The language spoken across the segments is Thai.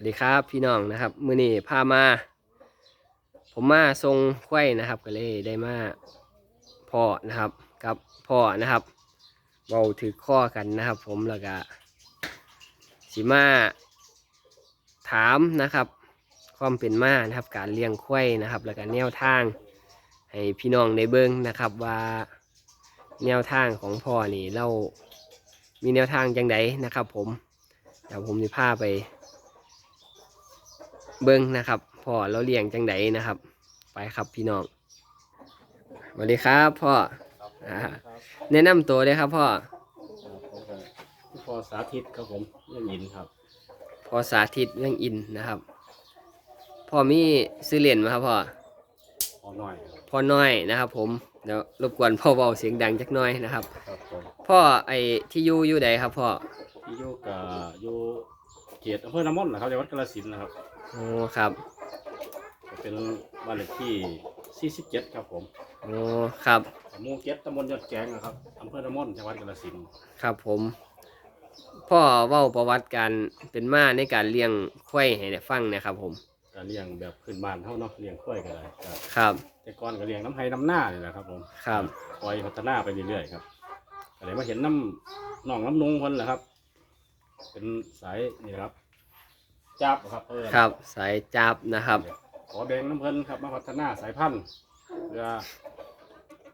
สวัสดีครับพี่น้องนะครับ มือนี้พามา ผมมาทรงไข่นะครับ ก็เลยได้มาพ่อนะครับกับพ่อนะครับเบาถือข้อกันนะครับ ผมแล้วก็สิมาถามนะครับ ความเป็นมานะครับ การเลี้ยงไข่นะครับ แล้วก็แนวทาง ให้พี่น้องได้เบิ่งนะครับว่าแนวทางของพ่อนี่เรามีแนวทางจังไดนะครับ ผมเดี๋ยวผมจะพาไป เบิ้งนะครับพ่อเราเลี้ยงจังไดนะครับ ไปครับพี่น้องสวัสดีครับพ่ออ่าแนะนำตัวเลยครับพ่อพอสาธิตครับผมเรื่องยินครับพ่อสาธิตเรื่องอินนะครับพ่อมีซื้อเหรียญไหมครับพ่อพอหน่อยครับพ่อน้อยนะครับ ผมเดี๋ยวรบกวนพ่อเบาเสียงดังจักหน้อยนะครับครับผมพ่อไอที่อยู่อยู่ใดครับพ่อที่อยู่กับอยู่ เขตอำเภอน้ำมนต์นะครับจังหวัดกาฬสินธุ์นะครับโอ้ครับก็เป็นบ้านเลขที่47ครับผมโอ้ครับหมู่เก็ตตำบลยอดแกงนะครับอำเภอน้ำมนต์จังหวัดกาฬสินธุ์ครับผม พ่อเว้าประวัติการเป็นมาในการเลี้ยงควายให้ได้ฟังเนะครับผมก็เลี้ยงแบบพื้นบ้านเท่าเนาะเลี้ยงกล้วยก็ได้ก็ครับ แต่ก่อนก็เลี้ยงน้ำไห้น้ำหน้านี่แหละครับผมครับคอยพัฒนาไปเรื่อยๆครับก็เลยมาเห็นน้ำหนองน้ำนุงคนแหละครับ เป็นสายนี่ครับจับครับเออครับ สายจับนะครับ ขอแบ่งน้ำเพิ่นครับมาพัฒนาสายพันธุ์เพื่อ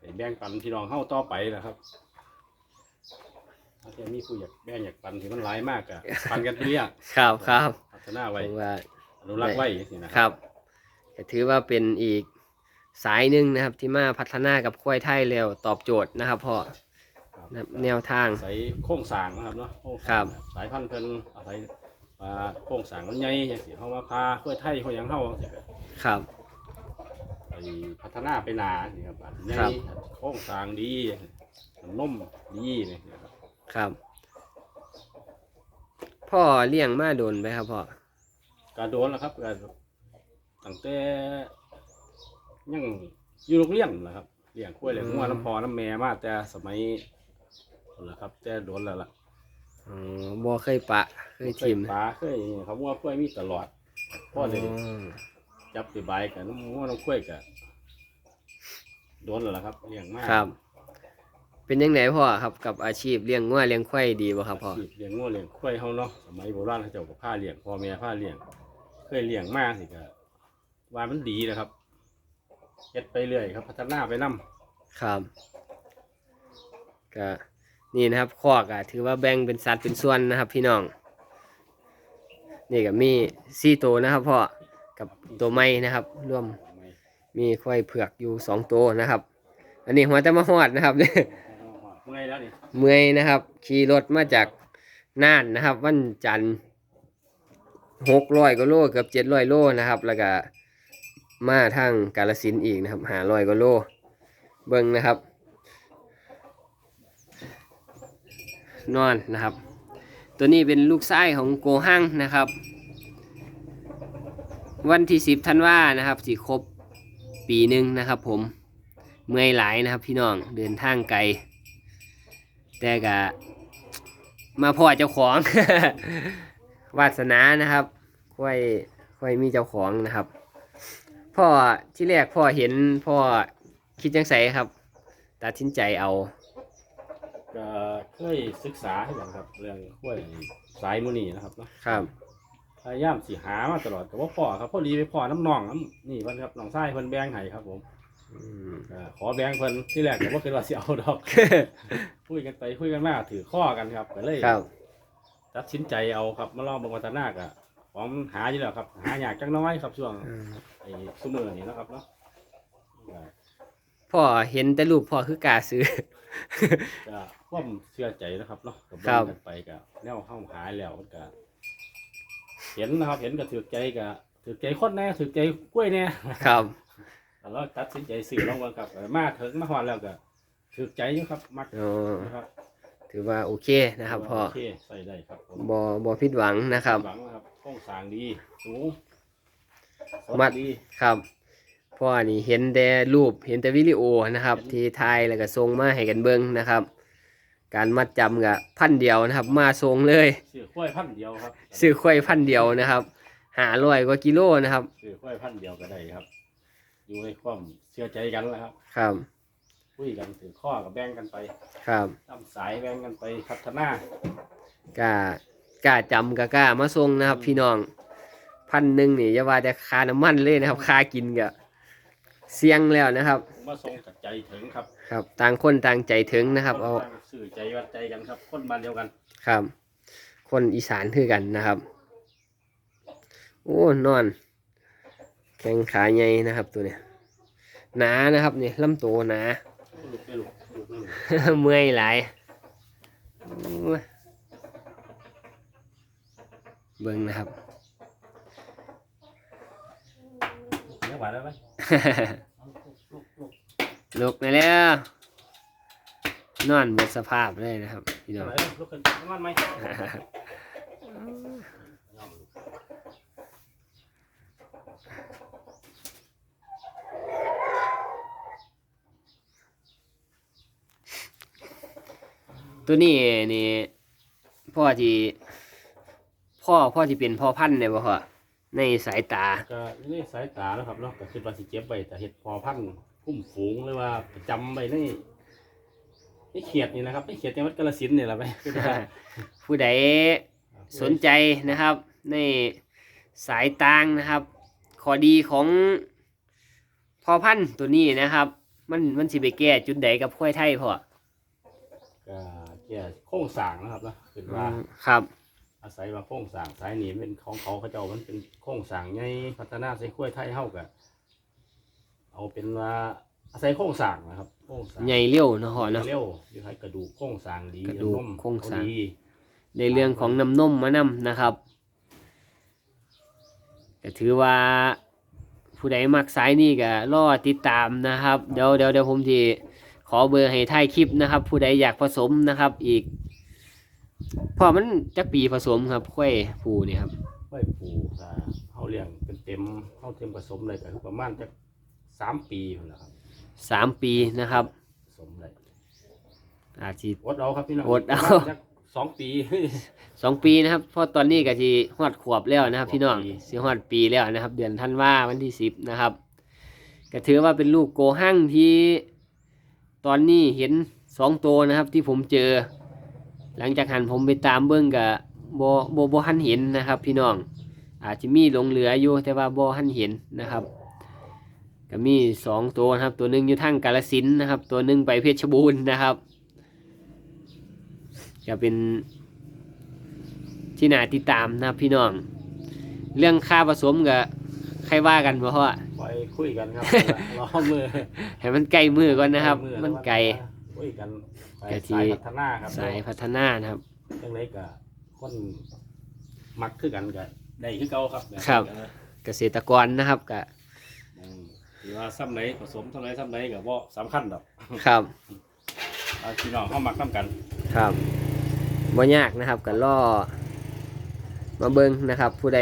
ให้แบ่งปันพี่น้องเฮาต่อไปนะครับถ้าจะมีผู้อยากแบ่งอยากปันที่มันหลายมากอะปันกันไปเรื่อยครับครับพัฒนาไว้ผมว่าอนุรักษ์ไว้สินะคครัรับบก็ถือว่าเป็นอีกสายหนึ่งนะครับที่มาพัฒนากับควายไทยแล้วตอบโจทย์นะครับพ่อ นะครับแนวทางใส่โครงสร้างนะครับเนาะโครงสครัร้างบสายพันธุ์เพิ่นอาศัยมาโครงสร้างมันใหญ่จังซี่เฮามาพาเพื่อไทยเฮาหยังเฮาจังซี่ก็ครับ ไปพัฒนาไปหนานี่ครับอันใหญ่ครับ โครงสร้างดีนมดีนี่นะครับครับ พ่อเลี้ยงมาโดนไหมครับพ่อการโดนแล้วครับการตั้งแต่ยังอยู่โรงเรียนแหละครับเลี้ยงกล้วยเลี้ยงงัวน้ำพอน้ำแม่มาแต่สมัย นั่นแหละครับ แต่โดนแล้วล่ะอ๋อบ่เคยปะ เคยทิมปลาเคยเขาว่ากล้วยมีตลอดพ่อเลยอ๋อจับไปใบายกับน้ำงัวน้ำกล้วยกับโดนแล้วล่ะครับเลี้ยงมากครับ เป็นยังไงพ่อครับกับอาชีพเลี้ยงงัวเลี้ยงควายดีบ่ครับพ่อเลี้ยงงัวเลี้ยงกล้วยเขาเนาะสมัยโบราณเขาเจ้าก็ผ้าเลี้ยงพ่อแม่ผ้าเลี้ยง เคยเลี้ยงมากสิก็ว่ามันดีนะครับเฮ็ดไปเรื่อยครับ พัฒนาไปนํครับก็ นี่นะครับคอกอะถือว่าแบ่งเป็นสัดเป็นส่วนนะครับ พี่น้อง นี่ก็มีสี่ตัวนะครับพ่อกับตัวไม้นะครับรวมมีควายเผือกอยู่สองตัวนะครับ อันนี้หัวแต่มาหอดนะครับเมื่อยแล้วนี่เมื่อยนะครับ ขี่รถมาจากน่านนะครับ วันจันทร์หกร้อยกว่าโลเกือบเจ็ดร้อยโลนะครับ แล้วก็มาทางกาลสินอีกนะครับหาร้อยกว่าโลเบิ้งนะครับ นอนนะครับ ตัวนี้เป็นลูกไส้ของโกหังนะครับ วันที่สิบธันวานะครับสิครบปีหนึ่งนะครับ ผมเมื่อยหลายนะครับ พี่น้องเดินทางไกลแต่ก็มาพ่อเจ้าของ วาสนานะครับค่อยค่อยมีเจ้าของนะครับ พ่อที่แรกพ่อเห็นพ่อคิดจังไสครับ ตัดสินใจเอา ก็เคยศึกษาให้กันครับ เรื่องกล้วยสายมือนีนะครับเนาะครับ พยายามสิหามาตลอดแต่ว่าพ่อครับพ่อดีไปพ่อน้ำน่องน้ำนี่เพิ่นครับน้องชายเพิ่นแบ่งให้ครับผมอืม ก็ขอแบ่งเพิ่นที่แรกก็บ่คิดว่าสิเอาดอก คุยกันไปคุยกันมาถือข้อกันครับก็เลยครับ ตัดสินใจเอาครับมาลองเบิ่งวัฒนากะผมหาอยู่แล้วครับ หาอยากจังน้อยครับช่วงอืมไอ้ซุมื้อนี้นะครับเนาะก็พ่อเห็นแต่รูปพ่อคือกล้าซื้อ ก็ความเชื่อใจนะครับเนาะก็ครัเบิ่บงกันไปก็แนวเข้าหาแล้วมันก็เห็นนะครับ เห็นก็ถือใจก็ถือใจคนแน่ถือใจกล้วยแน่ ครับ แล้วตัดสินใจซื้อลองเบิ่งครับเออมาถึงมาฮอดแล้วก็ถือใจอยู่ครับ มักอ๋อ นะครับถือว่าโอเคนะครับพ่อโอเคใส่ได้ครับผมบอบอผิดหวังนะครับ หวังนะครับโครงสร้างดี สูงสมัด ดี ครับ พ่อนี่เห็นแต่รูปเห็นแต่วิดีโอนะครับ ที่ถ่ายแล้วก็ส่งมาให้กันเบิ่งนะครับ การมัดจำกับพันเดียวนะครับ มาส่งเลยซื้อกล้วยพันธุ์เดียวครับซื้อควายพันเดียวนะครับหาร้อยกว่ากิโลนะครับซื้อควายพันธุ์เดียวก็ได้ครับ อยู่ในความเชื่อใจกันแล้วครับ ครับคุยกันถือข้อกับแบ่งกันไป ครับตามสายแบ่งกันไปพัฒนากล้ากล้าจำกล้ากล้ามาส่งนะครับ พี่น้องพันหนึ่งนี่อย่าว่าแต่ค่าน้ำมันเลยนะครับค่ากินก็ เสี่ยงแล้วนะครับ ผมมาส่งกับใจถึงครับครับ ต่างคนต่างใจถึงนะครับ เอาคนต่างสื่อใจวัดใจกันครับ คนบ้านเดียวกันครับ คนอีสานคือกันนะครับ โอ้นอน แข้งขาใหญ่นะครับตัวเนี้ยหนานะครับนี่ลำตัวหนา ลูกได้ลูกลูกนี่เมื่อยหลายโอ้ยเบิ่งนะครับาได้ไหมลุกไปแล้วนอนหมดสภาพเลยนะครับพี่น้องไหนลูกขึ้นนอนไหมตัวนี้นี่พ่อที่พ่อพ่อที่เป็นพ่อพันธุ์เนี่ยบ่พ่อ ในสายตา ก็นี่สายตาแล้วครับเนาะก็คิดว่าสิเก็บไว้แต่เห็ดพอพันธุ์คุ้มฝูงหรือว่าประจำไว้ในนี่เขียดนี่นะครับนี่เขียดจังหวัดกาฬสินธุ์นี่แหละไปคือว่าผู้ใดสนใจนะครับ ในสายตางนะครับ ข้อดีของพ่อพันธุ์ตัวนี้นะครับ มันมันสิไปแก้จุดใดกับควายไทยพ่อก็แก่โค้งสร้างนะครับนะคือว่าอืมครับ อาศัยว่าโค้งสร้างสายหนีเป็นของเขาเขาเจ้ามันเป็นโค้งสร้างไงพัฒนาใส่กล้วยไทยเฮากับเอาเป็นว่าอาศัยโค้งสร้างนะครับโค้งสร้างใหญ่เลี้ยวเนาะพ่อเนาะเร็วอยู่ให้กระดูกโค้งสร้างดีกระดูกน้ำนมโครงสร้างเขดีในเรื่องของน้ำนมมานำนะครับก็ถือว่าผู้ใดมักสายนี่ก็รอติดตามนะครับ เดี๋ยวเดี๋ยวเดี๋ยวผมจะขอเบอร์ให้ท้ายคลิปนะครับ ผู้ใดอยากผสมนะครับอีกเพอมันจักปีผสมครับค่อยผูนี่ครับไว้ปลูกอ่าเขาเลี้ยงเป็นเต็มเขาเต็มผสมเลยก็คือประมาณจะสามปีพุ่นนะครับสามปีนะครับ ผสมเลยอาจจะอดเอาครับพี่น้องอดเอา ประมณจักสองปี สองปีนะครับเพราะตอนนี้ก็สิฮอดขวบแล้วนะครับ พี่น้องปี สิฮอดปีแล้วนะครับ เดือนธันวาวันที่สิบนะครับก็ถือว่าเป็นลูกโกหั่งที่ ตอนนี้เห็นสองตัวนะครับ ที่ผมเจอ หลังจากหันผมไปตามเบิ้งกับโบโบโบหันเห็นนะครับ พี่น้อง อาจจะมีหลงเหลืออยู่แต่ว่าโบหันเห็นนะครับก็มีสองตัวนะครับ ตัวหนึ่งอยู่ทางกาลสินธุ์นะครับ ตัวหนึ่งไปเพชรบูรณ์นะครับก็เป็นที่น่าติดตามนะครับพี่น้อง เรื่องค่าผสมกับใครว่ากันเพราะว่าไปคุยกันครับรอมือให้มันไกลมือก่อนนะครับมือมันไกล คุยกันไปกะทิ สายพัฒนาครับสายพัฒนานะครับ จังไรก็คนมักคือกันก็ได้คือเก่าครับครับ เกษตรกรนะครับก็อืมหรือว่าซ้ำไหนผสมซ้ำไหนซ้ำไหนก็บ่สำคัญดอกครับเอาพี่น้องเข้ามักน้ำกันครับบ่ยากนะครับก็ล่อมาเบิงนะครับ ผู้ใด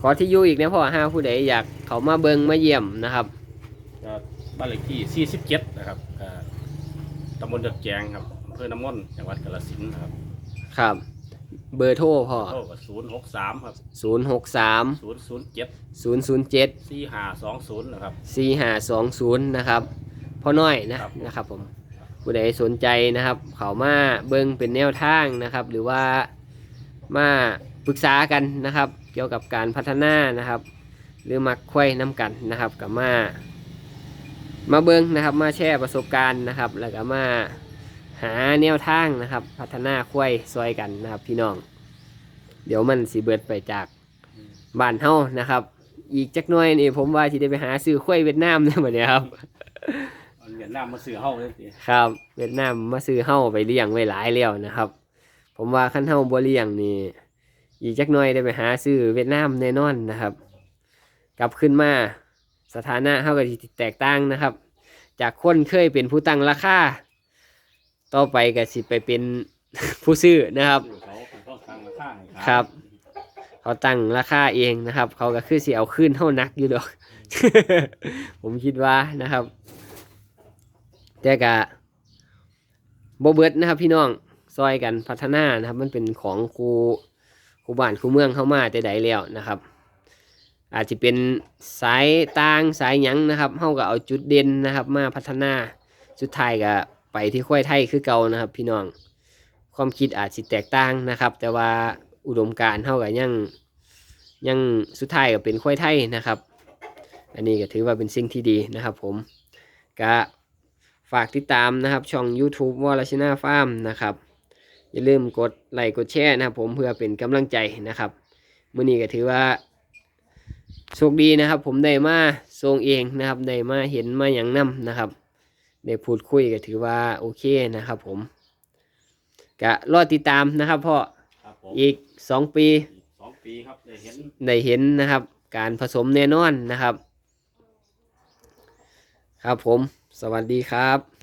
ขอที่อยู่อีกนะพ่อห้าผู้ใดอยากเขามาเบิงมาเยี่ยมนะครับ ก็บ้านเลขที่47นะครับก็ ตำบลเดือดแจงครับอำเภอน้ำมนต์จังหวัดกาฬสินธุ์นะครับครับ เบอร์โทรพ่อ โทรก็063ครับศูนย์หกสาม007ศูนย์ศูนย์เจ็ด4520นะครับสี่ห้าสองศูนย์นะครับ พ่อน้อยนะครับ นะครับผม ผู้ใดสนใจนะครับ เขามาเบิ้งเป็นแนวทางนะครับ หรือว่ามาปรึกษากันนะครับ เกี่ยวกับการพัฒนานะครับ หรือมักควายน้ำกันนะครับกับมา มาเบิ้งนะครับมาแชร์ประสบการณ์นะครับ แล้วก็มาหาแนวทางนะครับ พัฒนาควายซอยกันนะครับ พี่น้อง เดี๋ยวมันสิเบิดไปจากบ้านเฮานะครับ อีกจักหน่อยนี่ผมว่าที่ได้ไปหาซื้อควายเวียดนามเนี่ยบัดเนี้ยครับอันเวียดนามมาซื้อเฮาเลยสิครับ เวียดนามมาซื้อเฮ้าไปเลี้ยงไว้หลายแล้วนะครับ ผมว่าขั้นเฮ้าบ่เลี้ยงนี่อีกจักหน่อยได้ไปหาซื้อเวียดนามแน่นอนนะครับ กลับขึ้นมา สถานะเฮาก็สิแตกต่างนะครับ จากคนเคยเป็นผู้ตั้งราคาต่อไปก็สิไปเป็นผู้ซื้อนะครับซื้อเขาเขาตั้งราคาให้ขายครับ เขาตั้งราคาเองนะครับ เขาก็คือสิเอาขึ้นเท่านักอยู่ดอก ผมคิดว่านะครับ แต่กะโบเบิร์ดนะครับ พี่น้องซอยกันพัฒนานะครับ มันเป็นของครูคู่บ้านคู่เมืองเข้ามาแต่ใดแล้วนะครับ อาจจะเป็นสายต่างสายหยังนะครับเฮาก็เอาจุดเด่นนะครับ มาพัฒนาสุดท้ายก็ไปที่ควายไทยคือเก่านะครับ พี่น้องความคิดอาจสิแตกต่างนะครับ แต่ว่าอุดมการเฮาก็ยังยังสุดท้ายก็เป็นควายไทยนะครับ อันนี้ก็ถือว่าเป็นสิ่งที่ดีนะครับ ผมก็ฝากติดตามนะครับ ช่อง YouTube วอลชินาฟาร์มนะครับ อย่าลืมกดไลค์กดแชร์นะครับ ผมเพื่อเป็นกำลังใจนะครับมื้อนี้ก็ถือว่า โชคดีนะครับ ผมได้มาทรงเองนะครับได้มาเห็นมาอย่างนํนะครับได้พูดคุยก็ถือว่าโอเคนะครับ ผมก็รอติดตามนะครับพ่อครับผมอีกสองปีสองปีครับได้เห็นได้เห็นนะครับ การผสมแน่นอนนะครับ ครับผม สวัสดีครับ